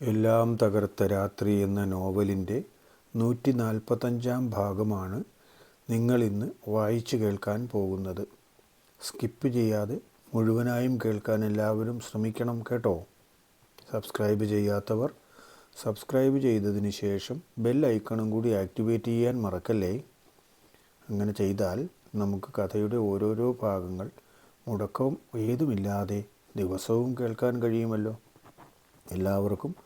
എല്ലാം തകർത്ത രാത്രി എന്ന നോവലിന്റെ നൂറ്റി നാൽപ്പത്തഞ്ചാം ഭാഗമാണ് നിങ്ങളിന്ന് വായിച്ചു കേൾക്കാൻ പോകുന്നത്. സ്കിപ്പ് ചെയ്യാതെ മുഴുവനായും കേൾക്കാൻ എല്ലാവരും ശ്രമിക്കണം കേട്ടോ. സബ്സ്ക്രൈബ് ചെയ്യാത്തവർ സബ്സ്ക്രൈബ് ചെയ്തതിന് ശേഷം ബെൽ ഐക്കണും കൂടി ആക്ടിവേറ്റ് ചെയ്യാൻ മറക്കല്ലേ? അങ്ങനെ ചെയ്താൽ നമുക്ക് കഥയുടെ ഓരോരോ ഭാഗങ്ങൾ മുടക്കവും ഏതുമില്ലാതെ ദിവസവും കേൾക്കാൻ കഴിയുമല്ലോ. എല്ലാവർക്കും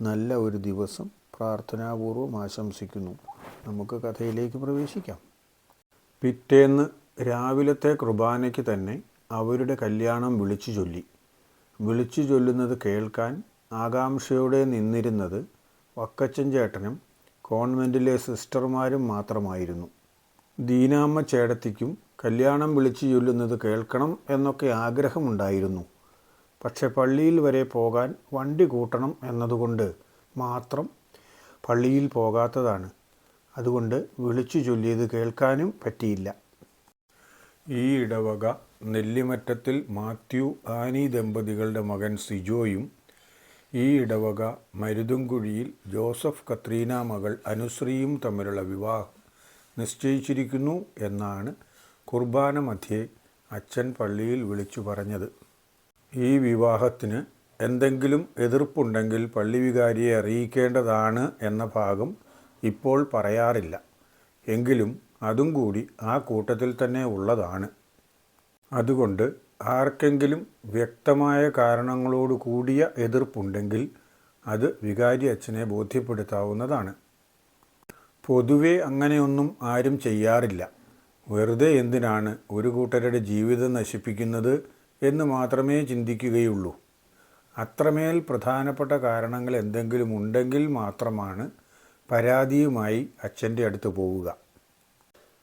നല്ല ഒരു ദിവസം പ്രാർത്ഥനാപൂർവം ആശംസിക്കുന്നു. നമുക്ക് കഥയിലേക്ക് പ്രവേശിക്കാം. പിറ്റേന്ന് രാവിലത്തെ കുർബാനയ്ക്ക് തന്നെ അവരുടെ കല്യാണം വിളിച്ചു ചൊല്ലി. വിളിച്ചു ചൊല്ലുന്നത് കേൾക്കാൻ ആകാംക്ഷയോടെ നിന്നിരുന്നത് വക്കച്ചൻ ചേട്ടനും കോൺവെന്റിലെ സിസ്റ്റർമാരും മാത്രമായിരുന്നു. ദീനാമ്മ ചേടത്തിക്കും കല്യാണം വിളിച്ചു ചൊല്ലുന്നത് കേൾക്കണം എന്നൊക്കെ ആഗ്രഹമുണ്ടായിരുന്നു. പക്ഷെ പള്ളിയിൽ വരെ പോകാൻ വണ്ടി കൂട്ടണം എന്നതുകൊണ്ട് മാത്രം പള്ളിയിൽ പോകാത്തതാണ്. അതുകൊണ്ട് വിളിച്ചു ചൊല്ലിയത് കേൾക്കാനും പറ്റിയില്ല. ഈ ഇടവക നെല്ലിമറ്റത്തിൽ മാത്യു ആനി ദമ്പതികളുടെ മകൻ സിജോയും ഈ ഇടവക മരുതുംകുഴിയിൽ ജോസഫ് കത്രീന മകൾ അനുശ്രീയും തമ്മിലുള്ള വിവാഹം നിശ്ചയിച്ചിരിക്കുന്നു എന്നാണ് കുർബാന മധ്യേ അച്ഛൻ പള്ളിയിൽ വിളിച്ചു പറഞ്ഞത്. ഈ വിവാഹത്തിന് എന്തെങ്കിലും എതിർപ്പുണ്ടെങ്കിൽ പള്ളി വികാരിയെ അറിയിക്കേണ്ടതാണ് എന്ന ഭാഗം ഇപ്പോൾ പറയാറില്ല. എങ്കിലും അതും കൂടി ആ കൂട്ടത്തിൽ തന്നെ ഉള്ളതാണ്. അതുകൊണ്ട് ആർക്കെങ്കിലും വ്യക്തമായ കാരണങ്ങളോട് കൂടിയ എതിർപ്പുണ്ടെങ്കിൽ അത് വികാരി അച്ഛനെ ബോധ്യപ്പെടുത്താവുന്നതാണ്. പൊതുവെ അങ്ങനെയൊന്നും ആരും ചെയ്യാറില്ല. വെറുതെ എന്തിനാണ് ഒരു കൂട്ടരുടെ ജീവിതം നശിപ്പിക്കുന്നത് എന്ന് മാത്രമേ ചിന്തിക്കുകയുള്ളൂ. അത്രമേൽ പ്രധാനപ്പെട്ട കാരണങ്ങൾ എന്തെങ്കിലും ഉണ്ടെങ്കിൽ മാത്രമാണ് പരാതിയുമായി അച്ഛന്റെ അടുത്ത് പോവുക.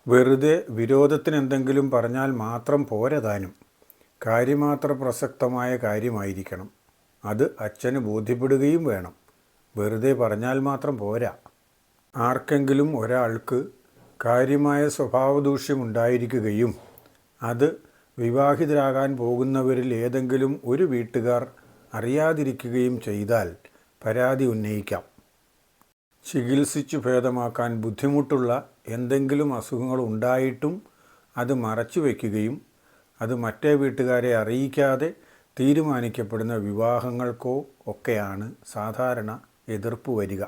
വെറുതെ വിരോധത്തിന് എന്തെങ്കിലും പറഞ്ഞാൽ മാത്രം പോരതാനും കാര്യമാത്ര പ്രസക്തമായ കാര്യമായിരിക്കണം. അത് അച്ഛന് ബോധ്യപ്പെടുകയും വേണം. വെറുതെ പറഞ്ഞാൽ മാത്രം പോരാ. ആർക്കെങ്കിലും ഒരാൾക്ക് കാര്യമായ സ്വഭാവദൂഷ്യമുണ്ടായിരിക്കുകയും അത് വിവാഹിതരാകാൻ പോകുന്നവരിൽ ഏതെങ്കിലും ഒരു വീട്ടുകാർ അറിയാതിരിക്കുകയും ചെയ്താൽ പരാതി ഉന്നയിക്കാം. ചികിത്സിച്ചു ഭേദമാക്കാൻ ബുദ്ധിമുട്ടുള്ള എന്തെങ്കിലും അസുഖങ്ങൾ ഉണ്ടായിട്ടും അത് മറച്ചു വയ്ക്കുകയും അത് മറ്റേ വീട്ടുകാരെ അറിയിക്കാതെ തീരുമാനിക്കപ്പെടുന്ന വിവാഹങ്ങൾക്കോ ഒക്കെയാണ് സാധാരണ എതിർപ്പ് വരിക.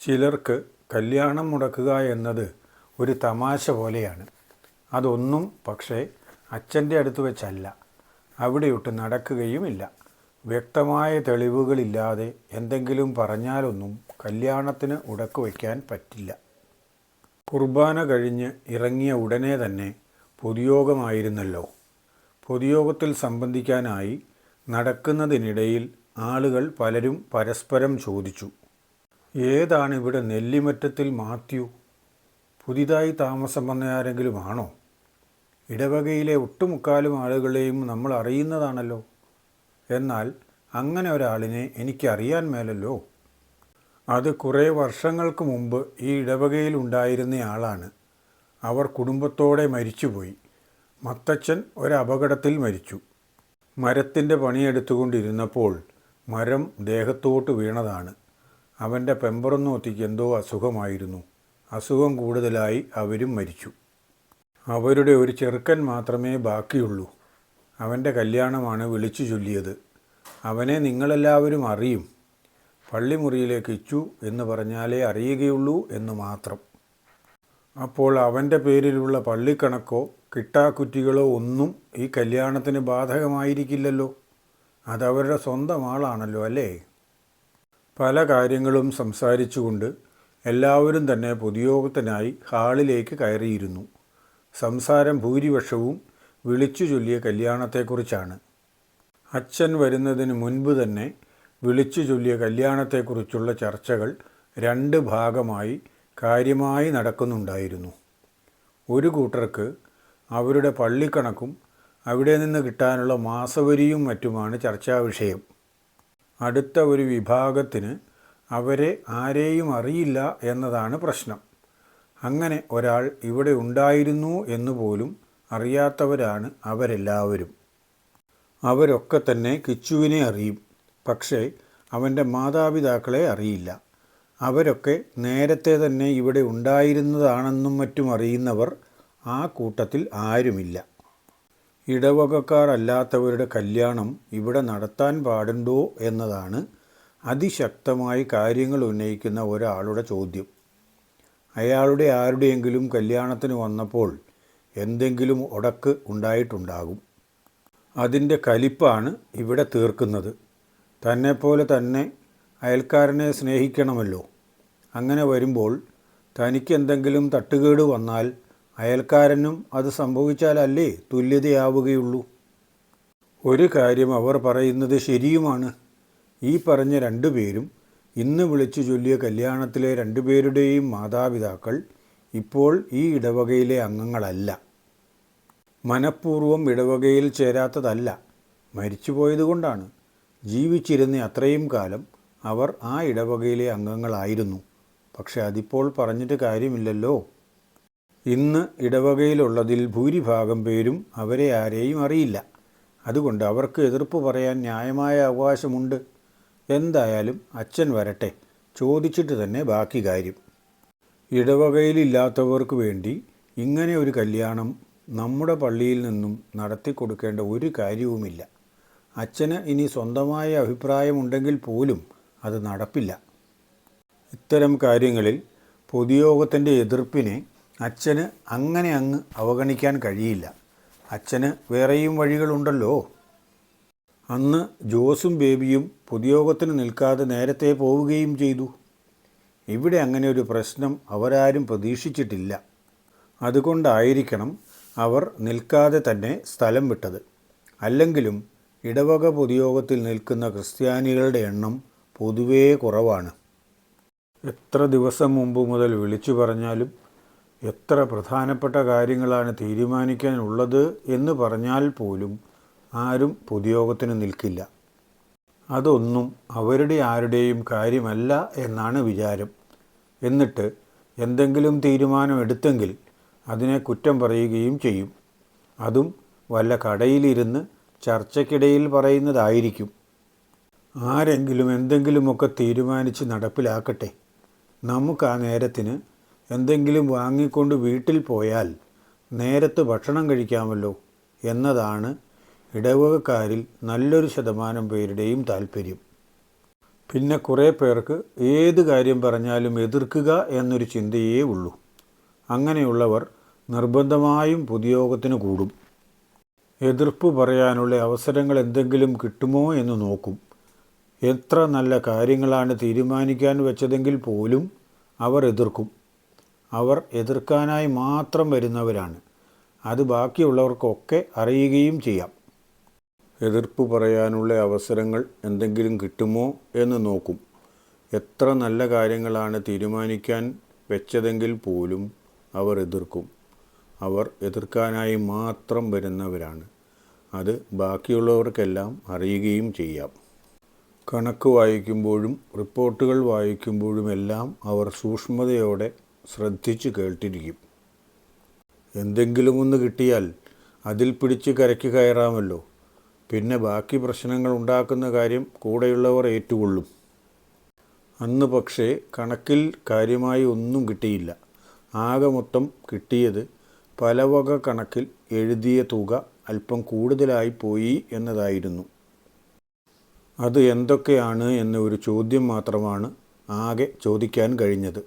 ചിലർക്ക് കല്യാണം മുടക്കുക എന്നത് ഒരു തമാശ പോലെയാണ്. അതൊന്നും പക്ഷേ അച്ഛന്റെ അടുത്ത് വെച്ചല്ല. അവിടെയൊട്ട് നടക്കുകയുമില്ല. വ്യക്തമായ തെളിവുകളില്ലാതെ എന്തെങ്കിലും പറഞ്ഞാലൊന്നും കല്യാണത്തിന് ഉടക്ക് വയ്ക്കാൻ പറ്റില്ല. കുർബാന കഴിഞ്ഞ് ഇറങ്ങിയ ഉടനെ തന്നെ പൊതുയോഗമായിരുന്നല്ലോ. പൊതുയോഗത്തിൽ സംബന്ധിക്കാനായി നടക്കുന്നതിനിടയിൽ ആളുകൾ പലരും പരസ്പരം ചോദിച്ചു ഏതാണിവിടെ നെല്ലിമറ്റത്തിൽ മാത്യു? പുതിയതായി താമസം വന്ന ആരെങ്കിലും ആണോ ഇടവകയിലെ ഒട്ടുമുക്കാലും ആളുകളെയും നമ്മൾ അറിയുന്നതാണല്ലോ. എന്നാൽ അങ്ങനെ ഒരാളിനെ എനിക്കറിയാൻ മേലല്ലോ. അത് കുറേ വർഷങ്ങൾക്ക് മുമ്പ് ഈ ഇടവകയിൽ ഉണ്ടായിരുന്നയാളാണ് അവർ കുടുംബത്തോടെ മരിച്ചുപോയി. മത്തച്ഛൻ ഒരപകടത്തിൽ മരിച്ചു. മരത്തിന്റെ പണിയെടുത്തുകൊണ്ടിരുന്നപ്പോൾ മരം ദേഹത്തോട്ട് വീണതാണ്. അവന്റെ പെമ്പറന്നോത്തിക്ക് എന്തോ അസുഖമായിരുന്നു. അസുഖം കൂടുതലായി അവരും മരിച്ചു. അവരുടെ ഒരു ചെറുക്കൻ മാത്രമേ ബാക്കിയുള്ളൂ. അവന്റെ കല്യാണമാണ് വിളിച്ചു ചൊല്ലിയത്. അവനെ നിങ്ങളെല്ലാവരും അറിയും. പള്ളിമുറിയിലേക്ക് ഇച്ചു എന്ന് പറഞ്ഞാലേ അറിയുകയുള്ളൂ എന്ന് മാത്രം. അപ്പോൾ അവന്റെ പേരിലുള്ള പള്ളിക്കണക്കോ കിട്ടാക്കുറ്റികളോ ഒന്നും ഈ കല്യാണത്തിന് ബാധകമായിരിക്കില്ലല്ലോ. അതവരുടെ സ്വന്തം ആളാണല്ലോ അല്ലേ? പല കാര്യങ്ങളും സംസാരിച്ചുകൊണ്ട് എല്ലാവരും തന്നെ പൊതുയോഗത്തിനായി ഹാളിലേക്ക് കയറിയിരുന്നു. സംസാരം ഭൂരിപക്ഷവും വിളിച്ചു ചൊല്ലിയ കല്യാണത്തെക്കുറിച്ചാണ്. അച്ഛൻ വരുന്നതിന് മുൻപ് തന്നെ വിളിച്ചു ചൊല്ലിയ കല്യാണത്തെക്കുറിച്ചുള്ള ചർച്ചകൾ രണ്ട് ഭാഗമായി കാര്യമായി നടക്കുന്നുണ്ടായിരുന്നു. ഒരു കൂട്ടർക്ക് അവരുടെ പള്ളിക്കണക്കും അവിടെ നിന്ന് കിട്ടാനുള്ള മാസവരിയും മറ്റുമാണ് ചർച്ചാ വിഷയം. അടുത്ത ഒരു വിഭാഗത്തിന് അവരെ ആരെയും അറിയില്ല എന്നതാണ് പ്രശ്നം. അങ്ങനെ ഒരാൾ ഇവിടെ ഉണ്ടായിരുന്നു എന്നുപോലും അറിയാത്തവരാണ് അവരെല്ലാവരും. അവരൊക്കെ തന്നെ കിച്ചുവിനെ അറിയും. പക്ഷേ അവന്റെ മാതാപിതാക്കളെ അറിയില്ല. അവരൊക്കെ നേരത്തെ തന്നെ ഇവിടെ ഉണ്ടായിരുന്നതാണെന്നും മറ്റും അറിയുന്നവർ ആ കൂട്ടത്തിൽ ആരുമില്ല. ഇടവകക്കാരല്ലാത്തവരുടെ കല്യാണം ഇവിടെ നടത്താൻ പാടുണ്ടോ എന്നതാണ് അതിശക്തമായി കാര്യങ്ങൾ ഉന്നയിക്കുന്ന ഒരാളുടെ ചോദ്യം. അയാളുടെ ആരുടെയെങ്കിലും കല്യാണത്തിന് വന്നപ്പോൾ എന്തെങ്കിലും ഉടക്ക് ഉണ്ടായിട്ടുണ്ടാകും. അതിന്റെ കലിപ്പാണ് ഇവിടെ തീർക്കുന്നത്. തന്നെപ്പോലെ തന്നെ അയൽക്കാരനെ സ്നേഹിക്കണമല്ലോ. അങ്ങനെ വരുമ്പോൾ തനിക്ക് എന്തെങ്കിലും തട്ടുകേട് വന്നാൽ അയൽക്കാരനും അത് സംഭവിച്ചാലല്ലേ തുല്യതയാവുകയുള്ളൂ? ഒരു കാര്യം അവർ പറയുന്നത് ശരിയുമാണ്. ഈ പറഞ്ഞ രണ്ടുപേരും ഇന്ന് വിളിച്ചു ചൊല്ലിയ കല്യാണത്തിലെ രണ്ടുപേരുടെയും മാതാപിതാക്കൾ ഇപ്പോൾ ഈ ഇടവകയിലെ അംഗങ്ങളല്ല. മനഃപൂർവം ഇടവകയിൽ ചേരാത്തതല്ല. മരിച്ചുപോയതുകൊണ്ടാണ്. ജീവിച്ചിരുന്ന അത്രയും കാലം അവർ ആ ഇടവകയിലെ അംഗങ്ങളായിരുന്നു. പക്ഷെ അതിപ്പോൾ പറഞ്ഞിട്ട് കാര്യമില്ലല്ലോ. ഇന്ന് ഇടവകയിലുള്ളതിൽ ഭൂരിഭാഗം പേരും അവരെ ആരെയും അറിയില്ല. അതുകൊണ്ട് അവർക്ക് എതിർപ്പ് പറയാൻ ന്യായമായ അവകാശമുണ്ട്. എന്തായാലും അച്ഛൻ വരട്ടെ. ചോദിച്ചിട്ട് തന്നെ ബാക്കി കാര്യം. ഇടവകയിലില്ലാത്തവർക്ക് വേണ്ടി ഇങ്ങനെ ഒരു കല്യാണം നമ്മുടെ പള്ളിയിൽ നിന്നും നടത്തി കൊടുക്കേണ്ട ഒരു കാര്യവുമില്ല. അച്ഛന് ഇനി സ്വന്തമായ അഭിപ്രായമുണ്ടെങ്കിൽ പോലും അത് നടപ്പില്ല. ഇത്തരം കാര്യങ്ങളിൽ പൊതുയോഗത്തിന്റെ എതിർപ്പിനെ അച്ഛന് അങ്ങനെ അങ്ങ് അവഗണിക്കാൻ കഴിയില്ല. അച്ഛന് വേറെയും വഴികളുണ്ടല്ലോ. അന്ന് ജോസും ബേബിയും പൊതുയോഗത്തിന് നിൽക്കാതെ നേരത്തെ പോവുകയും ചെയ്തു. ഇവിടെ അങ്ങനെ ഒരു പ്രശ്നം അവരാരും പ്രതീക്ഷിച്ചിട്ടില്ല. അതുകൊണ്ടായിരിക്കണം അവർ നിൽക്കാതെ തന്നെ സ്ഥലം വിട്ടത്. അല്ലെങ്കിലും ഇടവക പൊതുയോഗത്തിൽ നിൽക്കുന്ന ക്രിസ്ത്യാനികളുടെ എണ്ണം പൊതുവേ കുറവാണ്. എത്ര ദിവസം മുമ്പ് മുതൽ വിളിച്ചു പറഞ്ഞാലും എത്ര പ്രധാനപ്പെട്ട കാര്യങ്ങളാണ് തീരുമാനിക്കാനുള്ളത് എന്ന് പറഞ്ഞാൽ പോലും ആരും പൊതുയോഗത്തിന് നിൽക്കില്ല. അതൊന്നും അവരുടെ ആരുടെയും കാര്യമല്ല എന്നാണ് വിചാരം. എന്നിട്ട് എന്തെങ്കിലും തീരുമാനം എടുത്തെങ്കിൽ അതിനെ കുറ്റം പറയുകയും ചെയ്യും. അതും വല്ല കടയിലിരുന്ന് ചർച്ചയ്ക്കിടയിൽ പറയുന്നതായിരിക്കും. ആരെങ്കിലും എന്തെങ്കിലുമൊക്കെ തീരുമാനിച്ച് നടപ്പിലാക്കട്ടെ. നമുക്ക് ആ നേരത്തിന് എന്തെങ്കിലും വാങ്ങിക്കൊണ്ട് വീട്ടിൽ പോയാൽ നേരത്ത് ഭക്ഷണം കഴിക്കാമല്ലോ എന്നതാണ് ഇടവകക്കാരിൽ നല്ലൊരു ശതമാനം പേരുടെയും താല്പര്യം പിന്നെ കുറേ പേർക്ക് ഏത് കാര്യം പറഞ്ഞാലും എതിർക്കുക എന്നൊരു ചിന്തയേ ഉള്ളൂ. അങ്ങനെയുള്ളവർ നിർബന്ധമായും പൊതുയോഗത്തിന് കൂടും. എതിർപ്പ് പറയാനുള്ള അവസരങ്ങൾ എന്തെങ്കിലും കിട്ടുമോ എന്ന് നോക്കും. എത്ര നല്ല കാര്യങ്ങളാണ് തീരുമാനിക്കാൻ വെച്ചതെങ്കിൽ പോലും അവർ എതിർക്കും. അവർ എതിർക്കാനായി മാത്രം വരുന്നവരാണ്. അത് ബാക്കിയുള്ളവർക്കൊക്കെ അറിയുകയും ചെയ്യാം. എതിർപ്പ് പറയാനുള്ള അവസരങ്ങൾ എന്തെങ്കിലും കിട്ടുമോ എന്ന് നോക്കും. എത്ര നല്ല കാര്യങ്ങളാണ് തീരുമാനിക്കാൻ വെച്ചതെങ്കിൽ പോലും അവർ എതിർക്കും. അവർ എതിർക്കാനായി മാത്രം വരുന്നവരാണ്. അത് ബാക്കിയുള്ളവർക്കെല്ലാം അറിയുകയും ചെയ്യാം. കണക്ക് വായിക്കുമ്പോഴും റിപ്പോർട്ടുകൾ വായിക്കുമ്പോഴുമെല്ലാം അവർ സൂക്ഷ്മതയോടെ ശ്രദ്ധിച്ച് കേട്ടിരിക്കും എന്തെങ്കിലുമൊന്ന് കിട്ടിയാൽ അതിൽ പിടിച്ച് കരയ്ക്ക് കയറാമല്ലോ. പിന്നെ ബാക്കി പ്രശ്നങ്ങൾ ഉണ്ടാക്കുന്ന കാര്യം കൂടെയുള്ളവർ ഏറ്റുകൊള്ളും. അന്ന് പക്ഷേ കണക്കിൽ കാര്യമായി ഒന്നും കിട്ടിയില്ല. ആകെ മൊത്തം കിട്ടിയത് പലവക കണക്കിൽ എഴുതിയ തുക അല്പം കൂടുതലായി പോയി എന്നതായിരുന്നു. അത് എന്തൊക്കെയാണ് എന്ന ഒരു ചോദ്യം മാത്രമാണ് ആകെ ചോദിക്കാൻ കഴിഞ്ഞത്.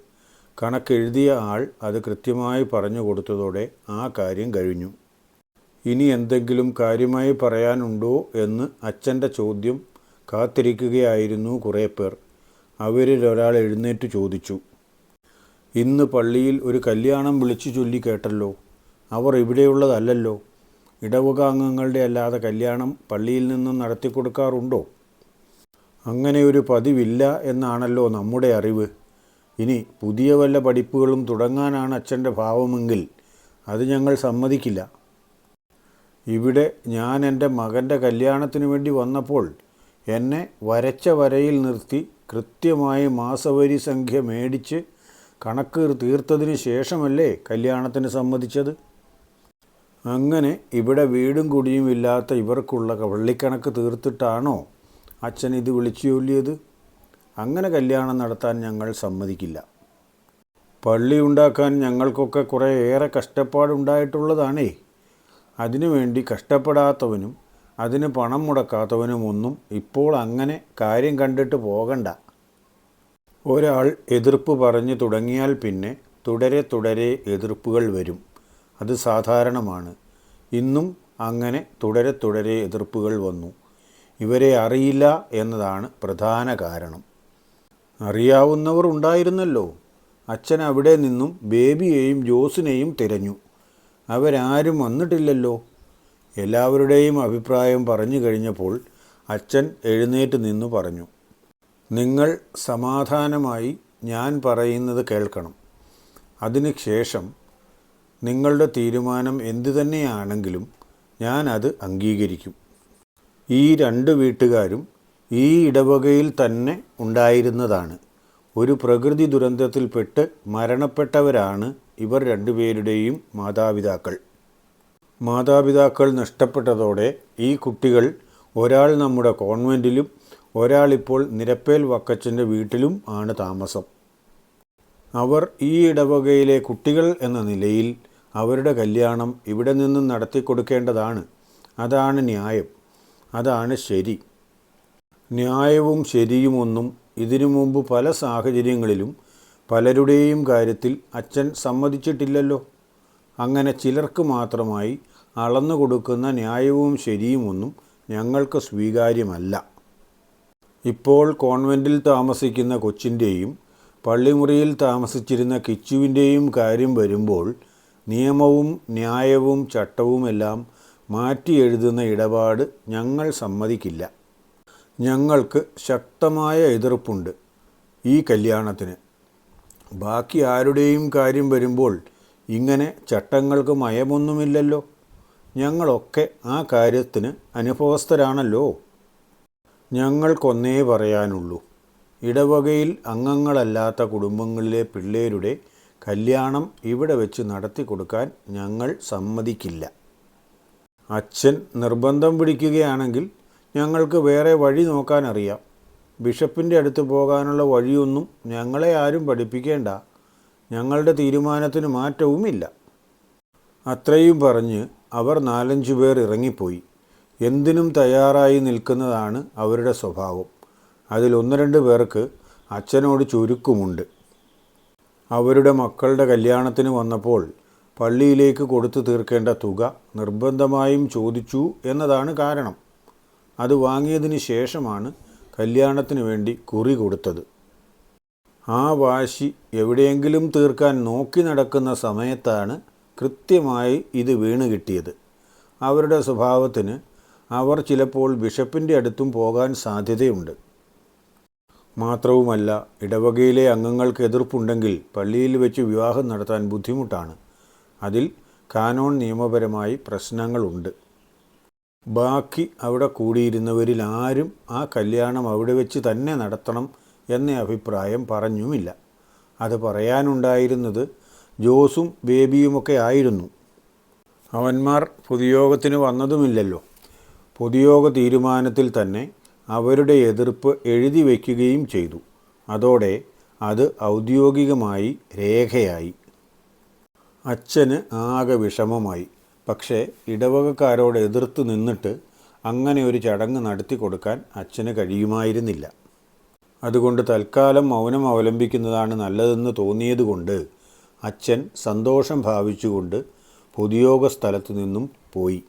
കണക്കെഴുതിയ ആൾ അത് കൃത്യമായി പറഞ്ഞു കൊടുത്തതോടെ ആ കാര്യം കഴിഞ്ഞു. ഇനി എന്തെങ്കിലും കാര്യമായി പറയാനുണ്ടോ എന്ന് അച്ഛന്റെ ചോദ്യം കാത്തിരിക്കുകയായിരുന്നു കുറേ പേർ. അവരിൽ ഒരാൾ എഴുന്നേറ്റ് ചോദിച്ചു ഇന്ന് പള്ളിയിൽ ഒരു കല്യാണം വിളിച്ചു ചൊല്ലി കേട്ടല്ലോ. അവർ ഇവിടെയുള്ളതല്ലല്ലോ. ഇടവകാംഗങ്ങളുടെ അല്ലാതെ കല്യാണം പള്ളിയിൽ നിന്നും നടത്തി നടത്തിക്കൊടുക്കാറുണ്ടോ? അങ്ങനെ ഒരു പതിവില്ല എന്നാണല്ലോ നമ്മുടെ അറിവ്. ഇനി പുതിയ വല്ല പഠിപ്പുകളും തുടങ്ങാനാണ് അച്ഛന്റെ ഭാവമെങ്കിൽ അത് ഞങ്ങൾ സമ്മതിക്കില്ല. ഇവിടെ ഞാൻ എന്റെ മകന്റെ കല്യാണത്തിന് വേണ്ടി വന്നപ്പോൾ എന്നെ വരച്ച വരയിൽ നിർത്തി കൃത്യമായി മാസവരി സംഖ്യ മേടിച്ച് കണക്ക് തീർത്തതിന് ശേഷമല്ലേ കല്യാണത്തിന് സമ്മതിച്ചത്? അങ്ങനെ ഇവിടെ വീടും കുടിയും ഇല്ലാത്ത ഇവർക്കുള്ള വള്ളിക്കണക്ക് തീർത്തിട്ടാണോ അച്ഛൻ ഇത് വിളിച്ചു ചൊല്ലിയത്? അങ്ങനെ കല്യാണം നടത്താൻ ഞങ്ങൾ സമ്മതിക്കില്ല. പള്ളി ഉണ്ടാക്കാൻ ഞങ്ങൾക്കൊക്കെ കുറേ ഏറെ കഷ്ടപ്പാടുണ്ടായിട്ടുള്ളതാണേ. അതിനുവേണ്ടി കഷ്ടപ്പെടാത്തവനും അതിന് പണം മുടക്കാത്തവനുമൊന്നും ഇപ്പോൾ അങ്ങനെ കാര്യം കണ്ടിട്ട് പോകണ്ട. ഒരാൾ എതിർപ്പ് പറഞ്ഞു തുടങ്ങിയാൽ പിന്നെ തുടരെ തുടരെ എതിർപ്പുകൾ വരും. അത് സാധാരണമാണ്. ഇന്നും അങ്ങനെ തുടരെ തുടരെ എതിർപ്പുകൾ വന്നു. ഇവരെ അറിയില്ല എന്നതാണ് പ്രധാന കാരണം. അറിയാവുന്നവർ ഉണ്ടായിരുന്നല്ലോ. അച്ഛൻ അവിടെ നിന്നും ബേബിയെയും ജോസിനെയും തിരഞ്ഞു. അവരാരും വന്നിട്ടില്ലല്ലോ. എല്ലാവരുടെയും അഭിപ്രായം പറഞ്ഞു കഴിഞ്ഞപ്പോൾ അച്ഛൻ എഴുന്നേറ്റ് നിന്നു പറഞ്ഞു. നിങ്ങൾ സമാധാനമായി ഞാൻ പറയുന്നത് കേൾക്കണം. അതിന് ശേഷം നിങ്ങളുടെ തീരുമാനം എന്തു തന്നെയാണെങ്കിലും ഞാൻ അത് അംഗീകരിക്കും. ഈ രണ്ട് വീട്ടുകാരും ഈ ഇടവകയിൽ തന്നെ ഉണ്ടായിരുന്നതാണ്. ഒരു പ്രകൃതി ദുരന്തത്തിൽപ്പെട്ട് മരണപ്പെട്ടവരാണ് ഇവർ രണ്ടുപേരുടെയും മാതാപിതാക്കൾ. മാതാപിതാക്കൾ നഷ്ടപ്പെട്ടതോടെ ഈ കുട്ടികൾ ഒരാൾ നമ്മുടെ കോൺവെന്റിലും ഒരാളിപ്പോൾ നിരപ്പേൽ വക്കച്ചന്റെ വീട്ടിലും ആണ് താമസം. അവർ ഈ ഇടവകയിലെ കുട്ടികൾ എന്ന നിലയിൽ അവരുടെ കല്യാണം ഇവിടെ നിന്നും നടത്തിക്കൊടുക്കേണ്ടതാണ്. അതാണ് ന്യായം. അതാണ് ശരി. ന്യായവും ശരിയുമൊന്നും ഇതിനു മുമ്പ് പല സാഹചര്യങ്ങളിലും പലരുടെയും കാര്യത്തിൽ അച്ഛൻ സമ്മതിച്ചിട്ടില്ലല്ലോ. അങ്ങനെ ചിലർക്ക് മാത്രമായി അളന്നു കൊടുക്കുന്ന ന്യായവും ശരിയുമൊന്നും ഞങ്ങൾക്ക് സ്വീകാര്യമല്ല. ഇപ്പോൾ കോൺവെന്റിൽ താമസിക്കുന്ന കൊച്ചിന്റെയും പള്ളിമുറിയിൽ താമസിച്ചിരുന്ന കിച്ചുവിന്റെയും കാര്യം വരുമ്പോൾ നിയമവും ന്യായവും ചട്ടവുമെല്ലാം മാറ്റി എഴുതുന്ന ഇടപാട് ഞങ്ങൾ സമ്മതിക്കില്ല. ഞങ്ങൾക്ക് ശക്തമായ എതിർപ്പുണ്ട് ഈ കല്യാണത്തിന്. ബാക്കി ആരുടെയും കാര്യം വരുമ്പോൾ ഇങ്ങനെ ചട്ടങ്ങൾക്ക് മയമൊന്നുമില്ലല്ലോ. ഞങ്ങളൊക്കെ ആ കാര്യത്തിന് അനുഭവസ്ഥരാണല്ലോ. ഞങ്ങൾക്കൊന്നേ പറയാനുള്ളൂ. ഇടവകയിൽ അംഗങ്ങളല്ലാത്ത കുടുംബങ്ങളിലെ പിള്ളേരുടെ കല്യാണം ഇവിടെ വെച്ച് നടത്തി കൊടുക്കാൻ ഞങ്ങൾ സമ്മതിക്കില്ല. അച്ഛൻ നിർബന്ധം പിടിക്കുകയാണെങ്കിൽ ഞങ്ങൾക്ക് വേറെ വഴി നോക്കാൻ അറിയാം ബിഷപ്പിന്റെ അടുത്ത് പോകാനുള്ള വഴിയൊന്നും ഞങ്ങളെ ആരും പഠിപ്പിക്കേണ്ട. ഞങ്ങളുടെ തീരുമാനത്തിന് മാറ്റവുമില്ല. അത്രയും പറഞ്ഞ് അവർ നാലഞ്ചു പേർ ഇറങ്ങിപ്പോയി. എന്തിനും തയ്യാറായി നിൽക്കുന്നതാണ് അവരുടെ സ്വഭാവം. അതിൽ ഒന്ന് രണ്ട് പേർക്ക് അച്ഛനോട് ചുരുക്കുമുണ്ട്. അവരുടെ മക്കളുടെ കല്യാണത്തിന് വന്നപ്പോൾ പള്ളിയിലേക്ക് കൊടുത്തു തീർക്കേണ്ട തുക നിർബന്ധമായും ചോദിച്ചു എന്നതാണ് കാരണം. അത് വാങ്ങിയതിന് ശേഷമാണ് കല്യാണത്തിന് വേണ്ടി കുറി കൊടുത്തത്. ആ വാശി എവിടെയെങ്കിലും തീർക്കാൻ നോക്കി നടക്കുന്ന സമയത്താണ് കൃത്യമായി ഇത് വീണ് കിട്ടിയത്. അവരുടെ സ്വഭാവത്തിന് അവർ ചിലപ്പോൾ ബിഷപ്പിന്റെ അടുത്തും പോകാൻ സാധ്യതയുണ്ട്. മാത്രവുമല്ല ഇടവകയിലെ അംഗങ്ങൾക്ക് എതിർപ്പുണ്ടെങ്കിൽ പള്ളിയിൽ വെച്ച് വിവാഹം നടത്താൻ ബുദ്ധിമുട്ടാണ്. അതിൽ കാനോൺ നിയമപരമായി പ്രശ്നങ്ങളുണ്ട്. ബാക്കി അവിടെ കൂടിയിരുന്നവരിൽ ആരും ആ കല്യാണം അവിടെ വെച്ച് തന്നെ നടത്തണം എന്ന അഭിപ്രായം പറഞ്ഞുമില്ല. അത് പറയാനുണ്ടായിരുന്നത് ജോസും ബേബിയുമൊക്കെ ആയിരുന്നു. അവന്മാർ പൊതുയോഗത്തിന് വന്നതുമില്ലല്ലോ. പൊതുയോഗ തീരുമാനത്തിൽ തന്നെ അവരുടെ എതിർപ്പ് എഴുതി വയ്ക്കുകയും ചെയ്തു. അതോടെ അത് ഔദ്യോഗികമായി രേഖയായി. അച്ഛന് ആകെ വിഷമമായി. പക്ഷേ ഇടവകക്കാരോട് എതിർത്ത് നിന്നിട്ട് അങ്ങനെ ഒരു ചടങ്ങ് നടത്തി കൊടുക്കാൻ അച്ഛന് കഴിയുമായിരുന്നില്ല. അതുകൊണ്ട് തൽക്കാലം മൗനം അവലംബിക്കുന്നതാണ് നല്ലതെന്ന് തോന്നിയതുകൊണ്ട് അച്ഛൻ സന്തോഷം ഭാവിച്ചുകൊണ്ട് പൊതുയോഗ സ്ഥലത്തു നിന്നും പോയി.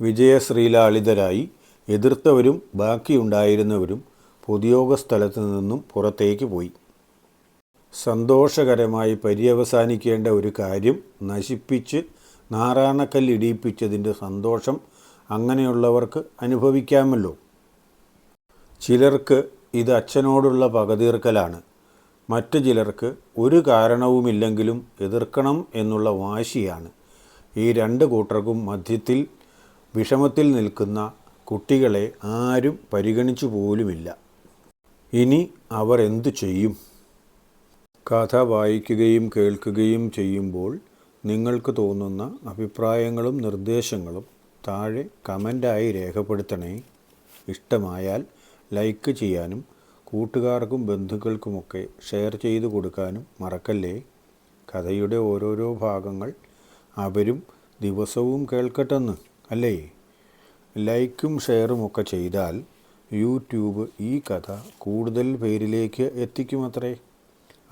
വിജയശ്രീലാളിതരായി എതിർത്തവരും ബാക്കിയുണ്ടായിരുന്നവരും പൊതുയോഗ സ്ഥലത്തു നിന്നും പുറത്തേക്ക് പോയി. സന്തോഷകരമായി പര്യവസാനിക്കേണ്ട ഒരു കാര്യം നശിപ്പിച്ച് നാറാണക്കല്ലിടിയിപ്പിച്ചതിന്റെ സന്തോഷം അങ്ങനെയുള്ളവർക്ക് അനുഭവിക്കാമല്ലോ. ചിലർക്ക് ഇത് അച്ഛനോടുള്ള പകതീർക്കലാണ്. മറ്റു ചിലർക്ക് ഒരു കാരണവുമില്ലെങ്കിലും എതിർക്കണം എന്നുള്ള വാശിയാണ്. ഈ രണ്ട് കൂട്ടർക്കും മധ്യത്തിൽ വിഷമത്തിൽ നിൽക്കുന്ന കുട്ടികളെ ആരും പരിഗണിച്ചു പോലുമില്ല. ഇനി അവർ എന്തു ചെയ്യും? കഥ വായിക്കുകയും കേൾക്കുകയും ചെയ്യുമ്പോൾ നിങ്ങൾക്ക് തോന്നുന്ന അഭിപ്രായങ്ങളും നിർദ്ദേശങ്ങളും താഴെ കമന്റായി രേഖപ്പെടുത്തണേ. ഇഷ്ടമായാൽ ലൈക്ക് ചെയ്യാനും കൂട്ടുകാർക്കും ബന്ധുക്കൾക്കുമൊക്കെ ഷെയർ ചെയ്തു കൊടുക്കാനും മറക്കല്ലേ? കഥയുടെ ഓരോരോ ഭാഗങ്ങൾ അവരും ദിവസവും കേൾക്കട്ടെന്ന് അല്ലേ? ലൈക്കും ഷെയറും ഒക്കെ ചെയ്താൽ യൂട്യൂബ് ഈ കഥ കൂടുതൽ പേരിലേക്ക് എത്തിക്കുമത്രേ.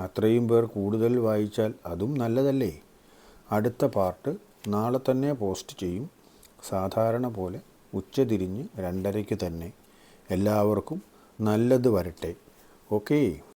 അത്രയും പേർ കൂടുതൽ വായിച്ചാൽ അതും നല്ലതല്ലേ? അടുത്ത പാർട്ട് നാളെ തന്നെ പോസ്റ്റ് ചെയ്യും. സാധാരണ പോലെ ഉച്ചതിരിഞ്ഞ് രണ്ടരയ്ക്ക് തന്നെ. എല്ലാവർക്കും നല്ലത് വരട്ടെ. ഓക്കേ.